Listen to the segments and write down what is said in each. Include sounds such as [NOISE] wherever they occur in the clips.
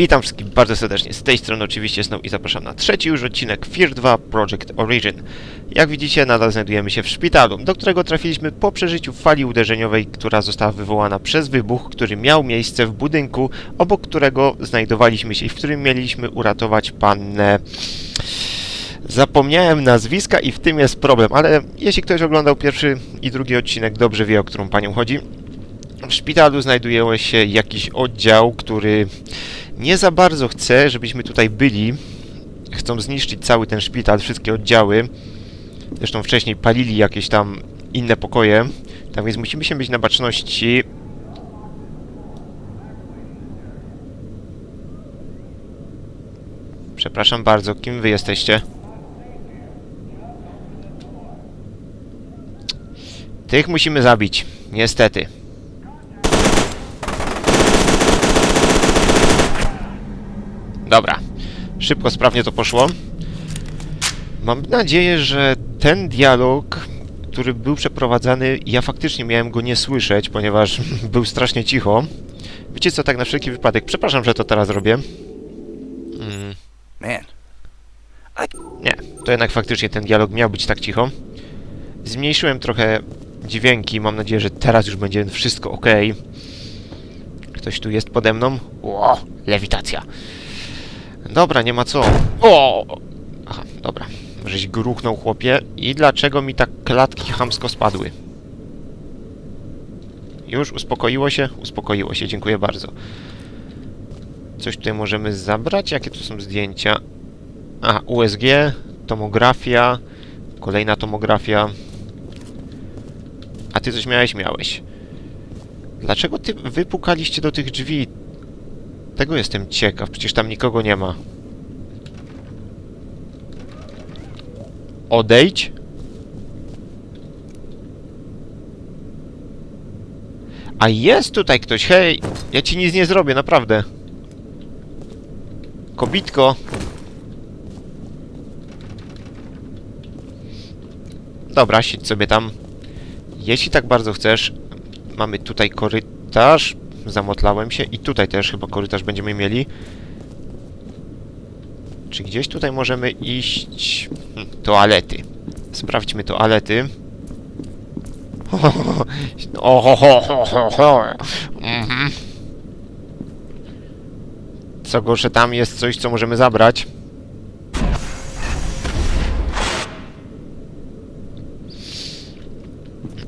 Witam wszystkich bardzo serdecznie. Z tej strony oczywiście Snow i zapraszam na trzeci już odcinek Fear 2 Project Origin. Jak widzicie, nadal znajdujemy się w szpitalu, do którego trafiliśmy po przeżyciu fali uderzeniowej, która została wywołana przez wybuch, który miał miejsce w budynku, obok którego znajdowaliśmy się i w którym mieliśmy uratować pannę... Zapomniałem nazwiska i w tym jest problem, ale jeśli ktoś oglądał pierwszy i drugi odcinek, dobrze wie, o którą panią chodzi. W szpitalu znajduje się jakiś oddział, który nie za bardzo chce, żebyśmy tutaj byli. Chcą zniszczyć cały ten szpital, wszystkie oddziały. Zresztą wcześniej palili jakieś tam inne pokoje. Tak więc musimy się być na baczności. Przepraszam bardzo, kim wy jesteście? Tych musimy zabić, niestety. Dobra. Szybko, sprawnie to poszło. Mam nadzieję, że ten dialog, który był przeprowadzany, ja faktycznie miałem go nie słyszeć, ponieważ [LAUGHS] był strasznie cicho. Wiecie co, tak na wszelki wypadek, przepraszam, że to teraz robię. Mm, Man, nie, to jednak faktycznie ten dialog miał być tak cicho. Zmniejszyłem trochę dźwięki, mam nadzieję, że teraz już będzie wszystko ok. Ktoś tu jest pode mną? Ło, lewitacja. Dobra, nie ma co. O! Aha, dobra. Żeś gruchnął, chłopie. I dlaczego mi tak klatki chamsko spadły? Już uspokoiło się? Uspokoiło się, dziękuję bardzo. Coś tutaj możemy zabrać? Jakie tu są zdjęcia? Aha, USG, tomografia, kolejna tomografia. A ty coś miałeś? Miałeś. Dlaczego ty wypukaliście do tych drzwi? Tego jestem ciekaw, przecież tam nikogo nie ma. Odejdź. A jest tutaj ktoś, hej! Ja ci nic nie zrobię, naprawdę. Kobitko. Dobra, siedź sobie tam. Jeśli tak bardzo chcesz, mamy tutaj korytarz. Zamotlałem się i tutaj też chyba korytarz będziemy mieli. Czy gdzieś tutaj możemy iść? Hm, toalety. Sprawdźmy toalety. [LAUGHS] O, ho, ho, ho, ho, ho. Mhm. Co gorsze, tam jest coś, co możemy zabrać.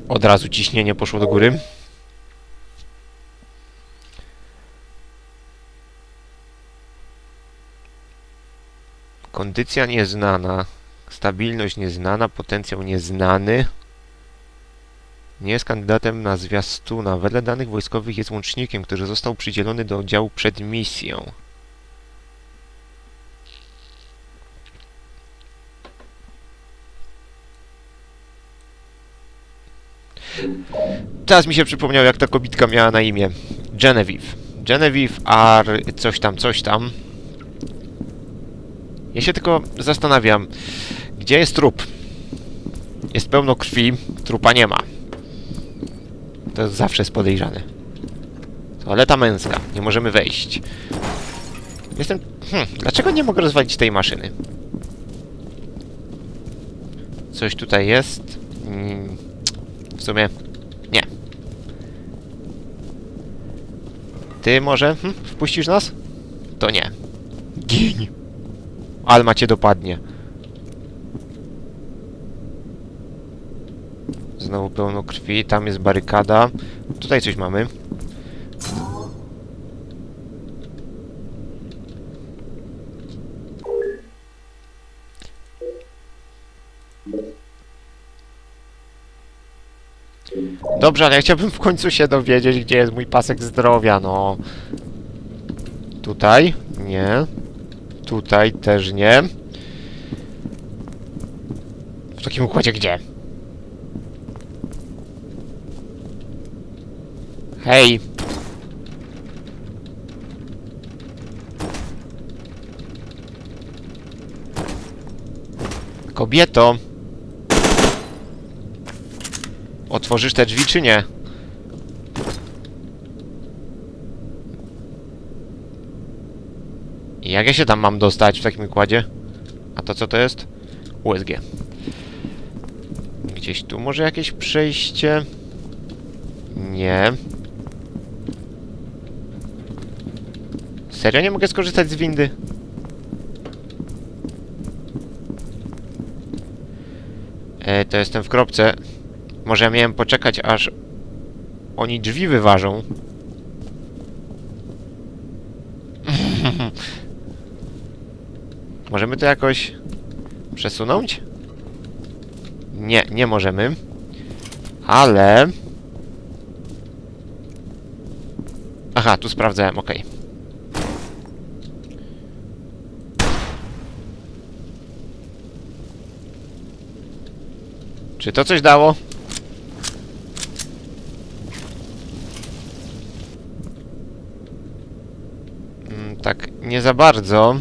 Od razu ciśnienie poszło do góry. Kondycja nieznana. Stabilność nieznana. Potencjał nieznany. Nie jest kandydatem na zwiastuna. Wedle danych wojskowych jest łącznikiem, który został przydzielony do oddziału przed misją. Teraz mi się przypomniał, jak ta kobitka miała na imię. Genevieve. Genevieve R... coś tam, coś tam. Ja się tylko zastanawiam, gdzie jest trup? Jest pełno krwi, trupa nie ma. To zawsze jest podejrzane. Toaleta męska, nie możemy wejść. Jestem... Hm, dlaczego nie mogę rozwalić tej maszyny? Coś tutaj jest? Mm, w sumie... Nie. Ty może? Hm, wpuścisz nas? To nie. Gin. Alma cię dopadnie. Znowu pełno krwi, tam jest barykada. Tutaj coś mamy. Dobrze, ale ja chciałbym w końcu się dowiedzieć, gdzie jest mój pasek zdrowia, no. Tutaj? Nie. Tutaj też nie. W takim układzie gdzie? Hej! Kobieto! Otworzysz te drzwi, czy nie? I jak ja się tam mam dostać w takim kładzie? A to co to jest? USG. Gdzieś tu może jakieś przejście? Nie. Serio nie mogę skorzystać z windy? E, to jestem w kropce. Może ja miałem poczekać, aż oni drzwi wyważą. Możemy to jakoś przesunąć? Nie, nie możemy. Ale... Aha, tu sprawdzałem, okej. Czy to coś dało? Mm, tak, nie za bardzo.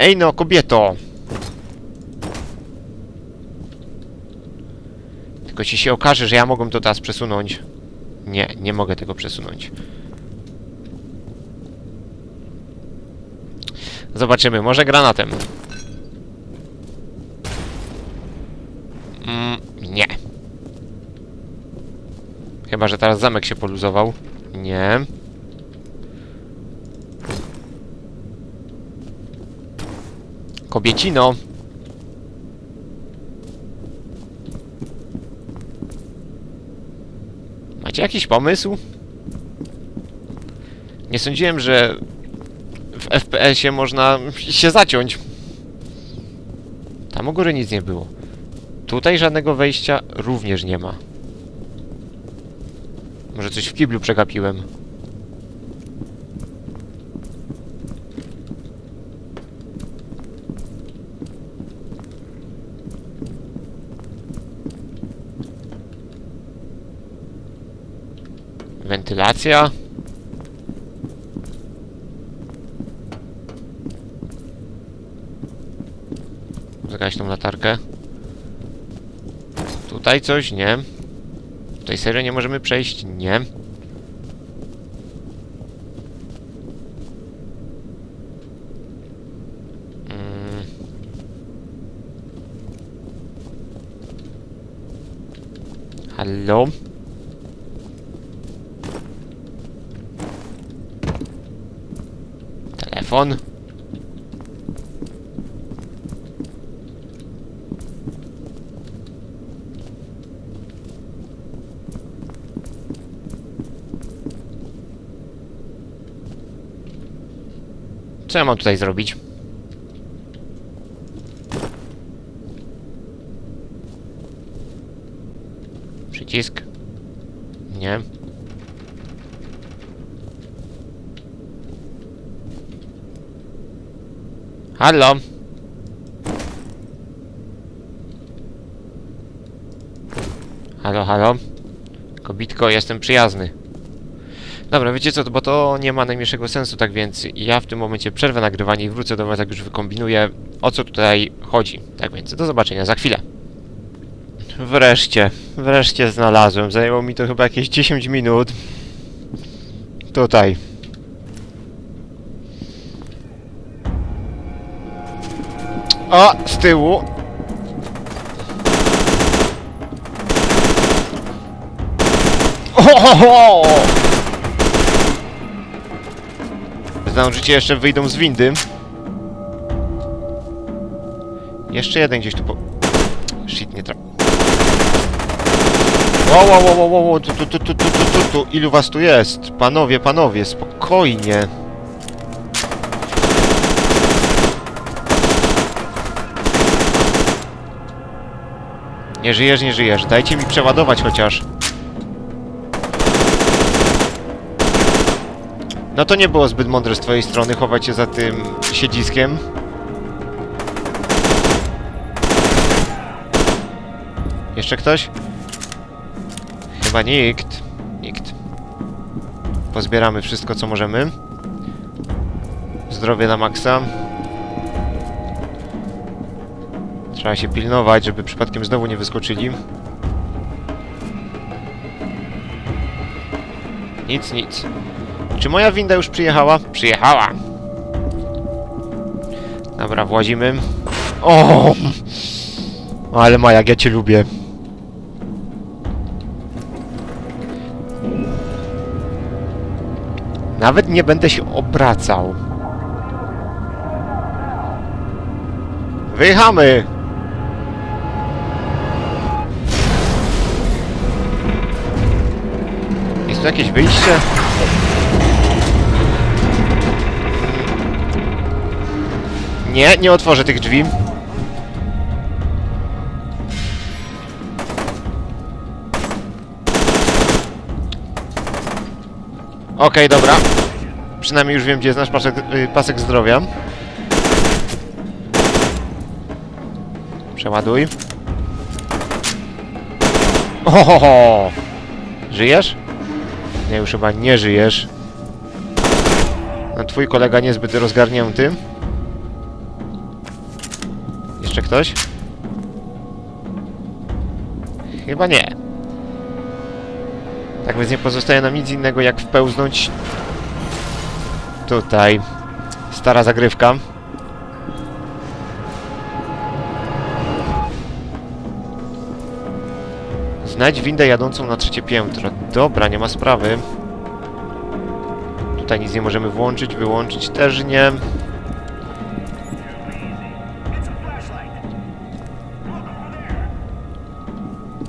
Ej no, kobieto! Tylko ci się okaże, że ja mogę to teraz przesunąć. Nie, nie mogę tego przesunąć. Zobaczymy, może granatem. Mm, nie. Chyba, że teraz zamek się poluzował. Nie. Kobiecino. Macie jakiś pomysł? Nie sądziłem, że w FPS-ie można się zaciąć. Tam u góry nic nie było. Tutaj żadnego wejścia również nie ma. Może coś w kiblu przegapiłem. Wentylacja. Zagaś tą latarkę. Tutaj coś? Nie. Tutaj serio nie możemy przejść? Nie. Mm. Hallo? Telefon? Co ja mam tutaj zrobić? Przycisk? Nie. Halo? Halo, halo? Kobitko, jestem przyjazny. Dobra, wiecie co, bo to nie ma najmniejszego sensu, tak więc ja w tym momencie przerwę nagrywanie i wrócę do was, jak już wykombinuję, o co tutaj chodzi. Tak więc do zobaczenia za chwilę. Wreszcie, wreszcie znalazłem. Zajęło mi to chyba jakieś 10 minut. Tutaj. z tyłu. Ohoho! Zdążycie, jeszcze wyjdą z windy. Jeszcze jeden gdzieś tu po... Shit, nie trafi. Wow, wow, wow, wow, wow, tu, tu, tu, tu, tu, tu, tu, ilu was tu jest? Panowie, panowie, spokojnie. Nie żyjesz, nie żyjesz. Dajcie mi przeładować chociaż. No to nie było zbyt mądre z twojej strony chować się za tym siedziskiem. Jeszcze ktoś? Chyba nikt. Nikt. Pozbieramy wszystko, co możemy. Zdrowie na maksa. Trzeba się pilnować, żeby przypadkiem znowu nie wyskoczyli. Nic, nic. Czy moja winda już przyjechała? Przyjechała. Dobra, włazimy. O! Ale ma, jak ja cię lubię. Nawet nie będę się obracał. Wyjechamy! Jest jakieś wyjście? Nie, nie otworzę tych drzwi. Okej, dobra. Przynajmniej już wiem, gdzie jest nasz pasek, y, pasek zdrowia. Przeładuj. Ohoho! Żyjesz? Nie, już chyba nie żyjesz. No, twój kolega niezbyt rozgarnięty. Jeszcze ktoś? Chyba nie. Tak więc nie pozostaje nam nic innego jak wpełznąć tutaj. Stara zagrywka. Znajdź windę jadącą na trzecie piętro. Dobra, nie ma sprawy. Tutaj nic nie możemy włączyć, wyłączyć też nie.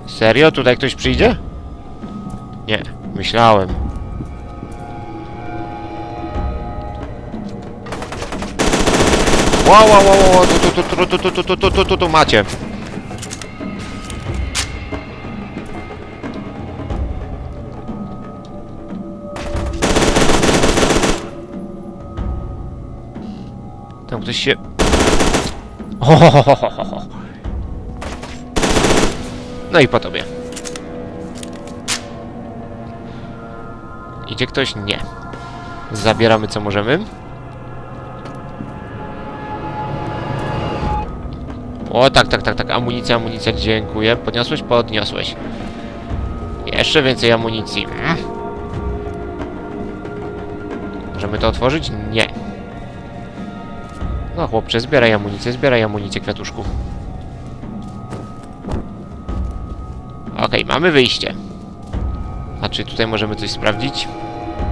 Serio? Tutaj ktoś przyjdzie? Nie, myślałem. Wow, wow, wow, wow, tu, tu, tu, tu, tu, tu, tu, tu, tu, tu, tu. Tam ktoś się... Ohohohoho. No i po tobie. Idzie ktoś? Nie. Zabieramy co możemy. O, tak, tak, tak, tak. Amunicja, amunicja, dziękuję. Podniosłeś? Podniosłeś. Jeszcze więcej amunicji. Mm. Możemy to otworzyć? Nie. No chłopcze, zbieraj amunicję, zbieraj amunicję, kwiatuszku. Okej, mamy wyjście. A czy tutaj możemy coś sprawdzić?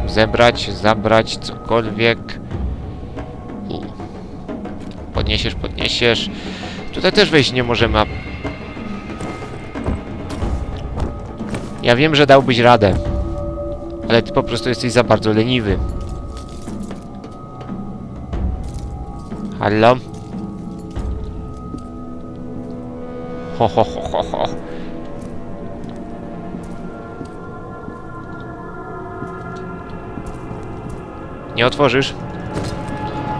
Zebrać, zabrać, cokolwiek. U. Podniesiesz, podniesiesz. Tutaj też wejść nie możemy, a... Ja wiem, że dałbyś radę. Ale ty po prostu jesteś za bardzo leniwy. Halo? Ho, ho, ho, ho, ho. Nie otworzysz?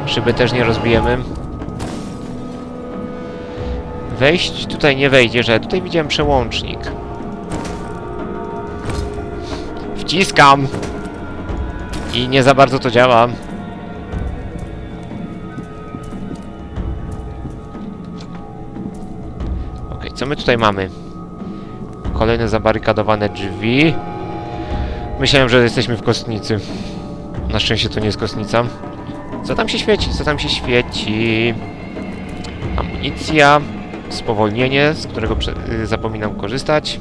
Szyby też nie rozbijemy. Wejść tutaj nie wejdziesz, ale tutaj widziałem przełącznik. Wciskam! I nie za bardzo to działa. Tutaj mamy? Kolejne zabarykadowane drzwi. Myślałem, że jesteśmy w kostnicy. Na szczęście to nie jest kostnica. Co tam się świeci? Co tam się świeci? Amunicja. Spowolnienie, z którego y, zapominam korzystać.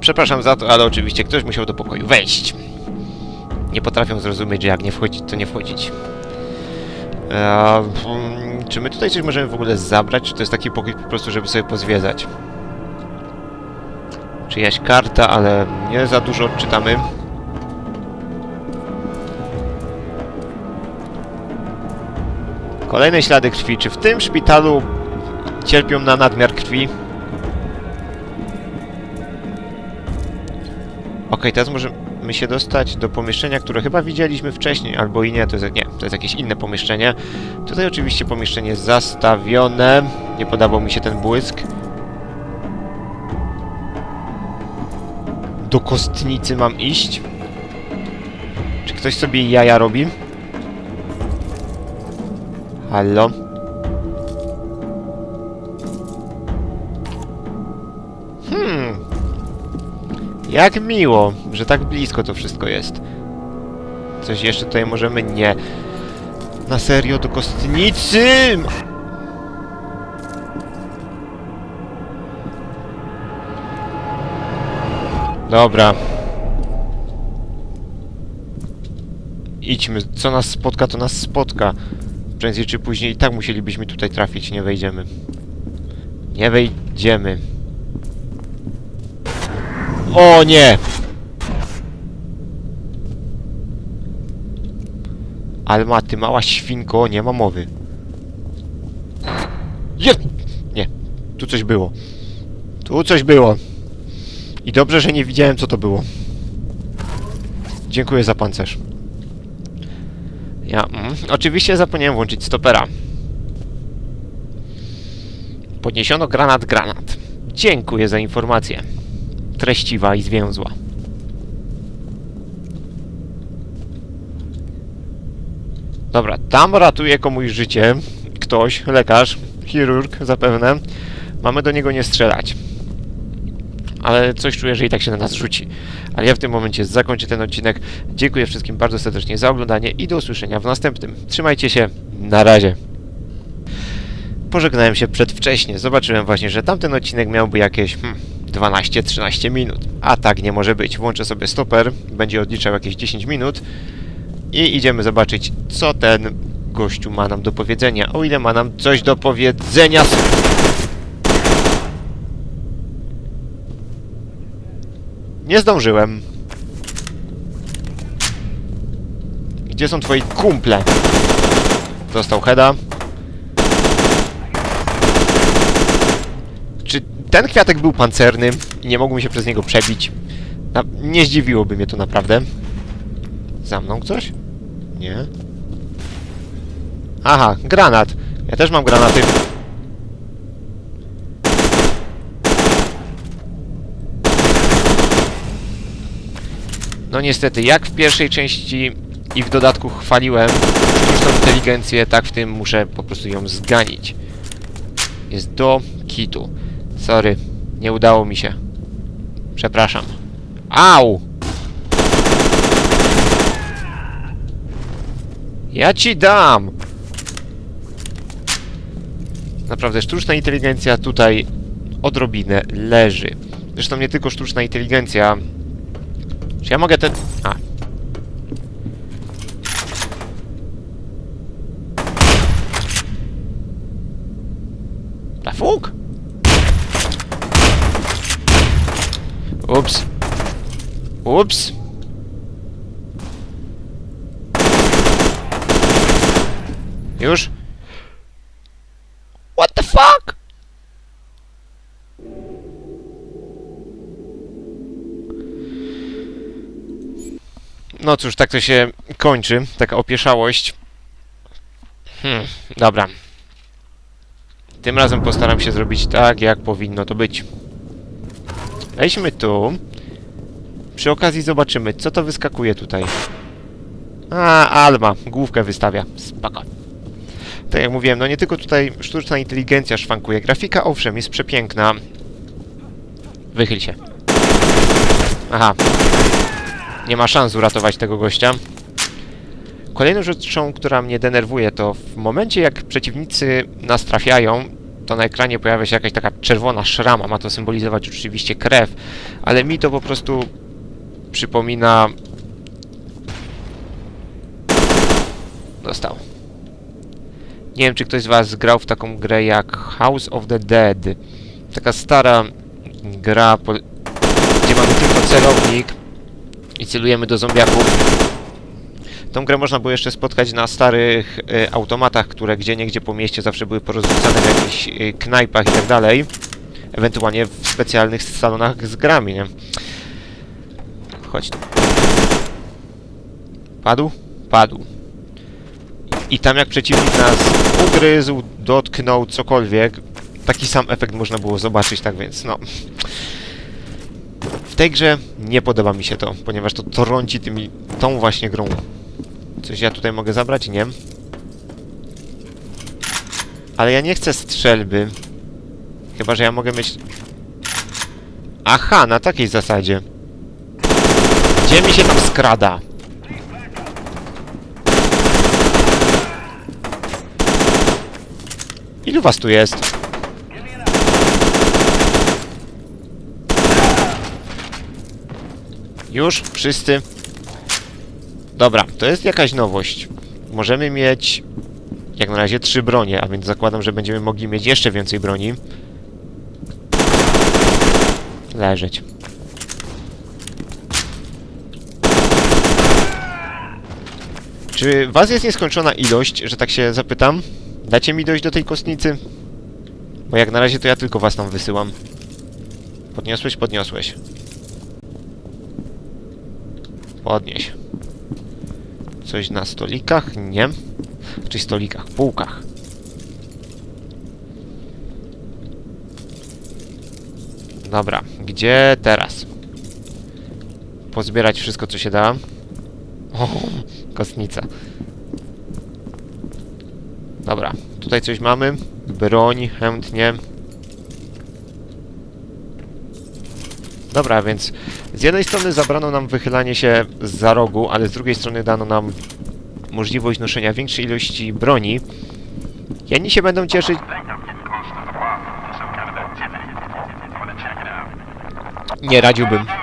Przepraszam za to, ale oczywiście ktoś musiał do pokoju wejść. Nie potrafią zrozumieć, że jak nie wchodzić, to nie wchodzić. Eee, czy my tutaj coś możemy w ogóle zabrać, czy to jest taki pokój po prostu, żeby sobie pozwiedzać? Czyjaś karta, ale nie za dużo odczytamy. Kolejne ślady krwi. Czy w tym szpitalu cierpią na nadmiar krwi? Okej, teraz możemy się dostać do pomieszczenia, które chyba widzieliśmy wcześniej, albo i nie, to jest, nie, to jest jakieś inne pomieszczenie. Tutaj oczywiście pomieszczenie zastawione. Nie podobał mi się ten błysk. Do kostnicy mam iść? Czy ktoś sobie jaja robi? Halo? Jak miło, że tak blisko to wszystko jest. Coś jeszcze tutaj możemy? Nie. Na serio, do kostnicy! Dobra. Idźmy. Co nas spotka, to nas spotka. Prędzej czy później i tak musielibyśmy tutaj trafić, nie wejdziemy. Nie wejdziemy. O nie! Alma, ty mała świnko, nie ma mowy. Je! Nie, tu coś było. Tu coś było. I dobrze, że nie widziałem, co to było. Dziękuję za pancerz. Ja, mm, oczywiście zapomniałem włączyć stopera. Podniesiono granat, granat. Dziękuję za informację. Treściwa i zwięzła. Dobra, tam ratuje komuś życie. Ktoś, lekarz, chirurg zapewne. Mamy do niego nie strzelać. Ale coś czuję, że i tak się na nas rzuci. Ale ja w tym momencie zakończę ten odcinek. Dziękuję wszystkim bardzo serdecznie za oglądanie i do usłyszenia w następnym. Trzymajcie się, na razie. Pożegnałem się przedwcześnie. Zobaczyłem właśnie, że tamten odcinek miałby jakieś hmm, 12-13 minut. A tak nie może być. Włączę sobie stoper, będzie odliczał jakieś 10 minut i idziemy zobaczyć, co ten gościu ma nam do powiedzenia. O ile ma nam coś do powiedzenia. Nie zdążyłem. Gdzie są twoi kumple? Dostał heada. Czy ten kwiatek był pancerny i nie mógłbym się przez niego przebić? Na, nie zdziwiłoby mnie to naprawdę. Za mną ktoś? Nie. Aha, granat. Ja też mam granaty. No niestety, jak w pierwszej części i w dodatku chwaliłem sztuczną inteligencję, tak w tym muszę po prostu ją zganić. Jest do kitu. Sorry, nie udało mi się. Przepraszam. Au! Ja ci dam! Naprawdę, sztuczna inteligencja tutaj odrobinę leży. Zresztą nie tylko sztuczna inteligencja. Czy ja mogę ten... A. Na fuk? Ups. Ups. Już? What the fuck? No cóż, tak to się kończy, taka opieszałość. Hmm, dobra. Tym razem postaram się zrobić tak, jak powinno to być. Wejdźmy tu. Przy okazji zobaczymy, co to wyskakuje tutaj. A, Alma, główkę wystawia. Spoko. Tak jak mówiłem, no nie tylko tutaj sztuczna inteligencja szwankuje. Grafika, owszem, jest przepiękna. Wychyl się. Aha. Nie ma szans uratować tego gościa. Kolejną rzeczą, która mnie denerwuje, to w momencie jak przeciwnicy nas trafiają, to na ekranie pojawia się jakaś taka czerwona szrama. Ma to symbolizować oczywiście krew, ale mi to po prostu przypomina... Dostał. Nie wiem, czy ktoś z Was grał w taką grę jak House of the Dead. Taka stara gra, gdzie mamy tylko celownik i celujemy do zombiaków. Tą grę można było jeszcze spotkać na starych y, automatach, które gdzie niegdzie po mieście zawsze były porozrzucane w jakichś y, knajpach i tak dalej. Ewentualnie w specjalnych salonach z grami, nie? Chodź tu. Padł? Padł. I tam jak przeciwnik nas ugryzł, dotknął, cokolwiek, taki sam efekt można było zobaczyć, tak więc no... W tej grze nie podoba mi się to, ponieważ to trąci tymi, tą właśnie grą. Coś ja tutaj mogę zabrać? Nie. Ale ja nie chcę strzelby. Chyba, że ja mogę mieć... Aha, na takiej zasadzie. Gdzie mi się tam skrada? Ilu was tu jest? Już? Wszyscy? Dobra, to jest jakaś nowość. Możemy mieć jak na razie trzy bronie, a więc zakładam, że będziemy mogli mieć jeszcze więcej broni. Leżeć. Czy was jest nieskończona ilość, że tak się zapytam? Dacie mi dojść do tej kostnicy? Bo jak na razie to ja tylko was tam wysyłam. Podniosłeś? Podniosłeś. Podnieś. Coś na stolikach? Nie. Czy stolikach? Półkach. Dobra, gdzie teraz? Pozbierać wszystko, co się da. Kostnica. Dobra, tutaj coś mamy. Broń, chętnie. Dobra, więc z jednej strony zabrano nam wychylanie się za rogu, ale z drugiej strony dano nam możliwość noszenia większej ilości broni. Jedni się będą cieszyć... think I'm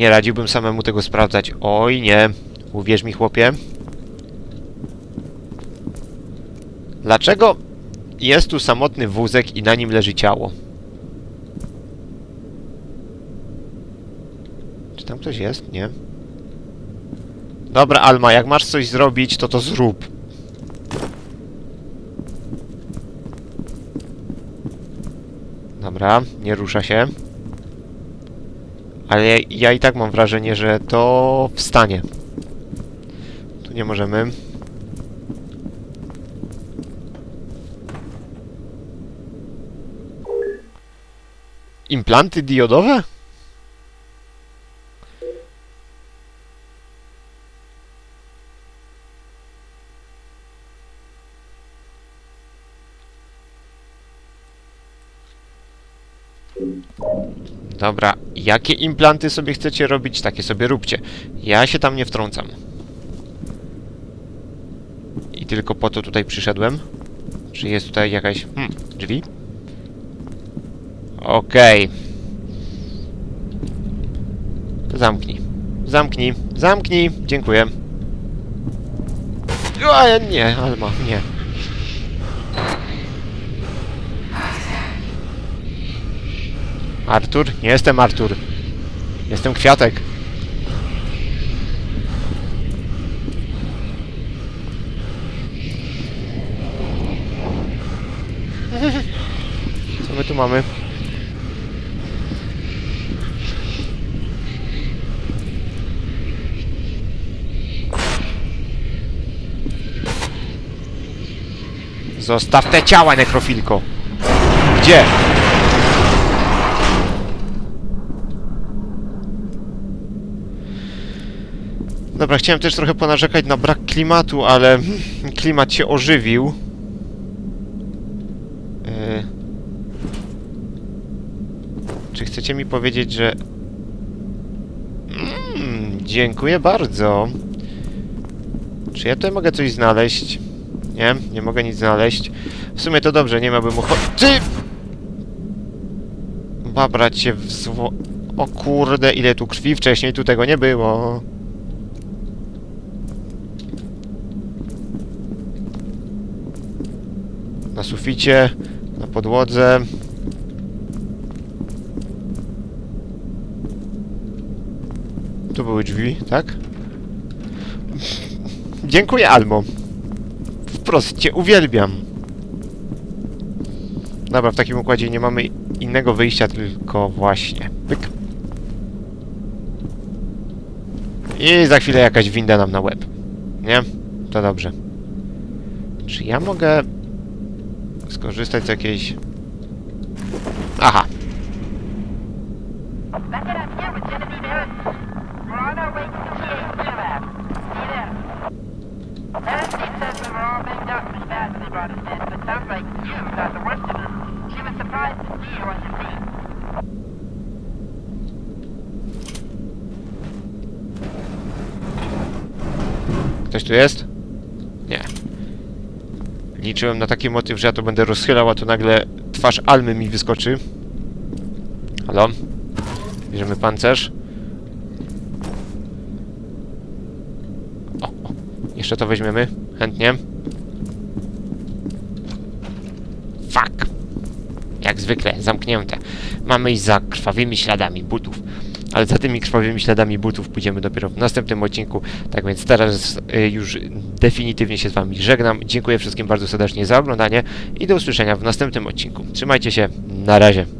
Nie radziłbym samemu tego sprawdzać. Oj, nie. Uwierz mi, chłopie. Dlaczego jest tu samotny wózek i na nim leży ciało? Czy tam ktoś jest? Nie. Dobra, Alma, jak masz coś zrobić, to to zrób. Dobra, nie rusza się. Ale ja, ja i tak mam wrażenie, że to wstanie. Tu nie możemy. Implanty diodowe? Dobra, jakie implanty sobie chcecie robić, takie sobie róbcie. Ja się tam nie wtrącam. I tylko po to tutaj przyszedłem. Czy jest tutaj jakaś... Hmm, drzwi? Okej. To Zamknij. Zamknij. Zamknij. Dziękuję. O, nie, Alma, nie. Artur? Nie jestem Artur. Jestem Kwiatek. Co my tu mamy? Zostaw te ciała, nekrofilko! Gdzie? Dobra, chciałem też trochę ponarzekać na brak klimatu, ale klimat się ożywił. Yy. Czy chcecie mi powiedzieć, że... Mm, dziękuję bardzo. Czy ja tutaj mogę coś znaleźć? Nie, nie mogę nic znaleźć. W sumie to dobrze, nie miałbym ochoty... Ty! Babrać się w zło... O kurde, ile tu krwi wcześniej, tu tego nie było. Na suficie, na podłodze. Tu były drzwi, tak? Dziękuję, Almo. Wprost cię uwielbiam. Dobra, w takim układzie nie mamy innego wyjścia, tylko właśnie. Pyk. I za chwilę jakaś winda nam na łeb. Nie? To dobrze. Czy ja mogę skorzystać z jakiejś... Aha. Ktoś tu jest? Liczyłem na taki motyw, że ja to będę rozchylał, a tu nagle twarz Almy mi wyskoczy. Halo? Bierzemy pancerz. O, o. Jeszcze to weźmiemy. Chętnie. Fuck. Jak zwykle, zamknięte. Mamy iść za krwawymi śladami butów. Ale za tymi krwawymi śladami butów pójdziemy dopiero w następnym odcinku. Tak więc teraz y, już definitywnie się z Wami żegnam. Dziękuję wszystkim bardzo serdecznie za oglądanie i do usłyszenia w następnym odcinku. Trzymajcie się, na razie.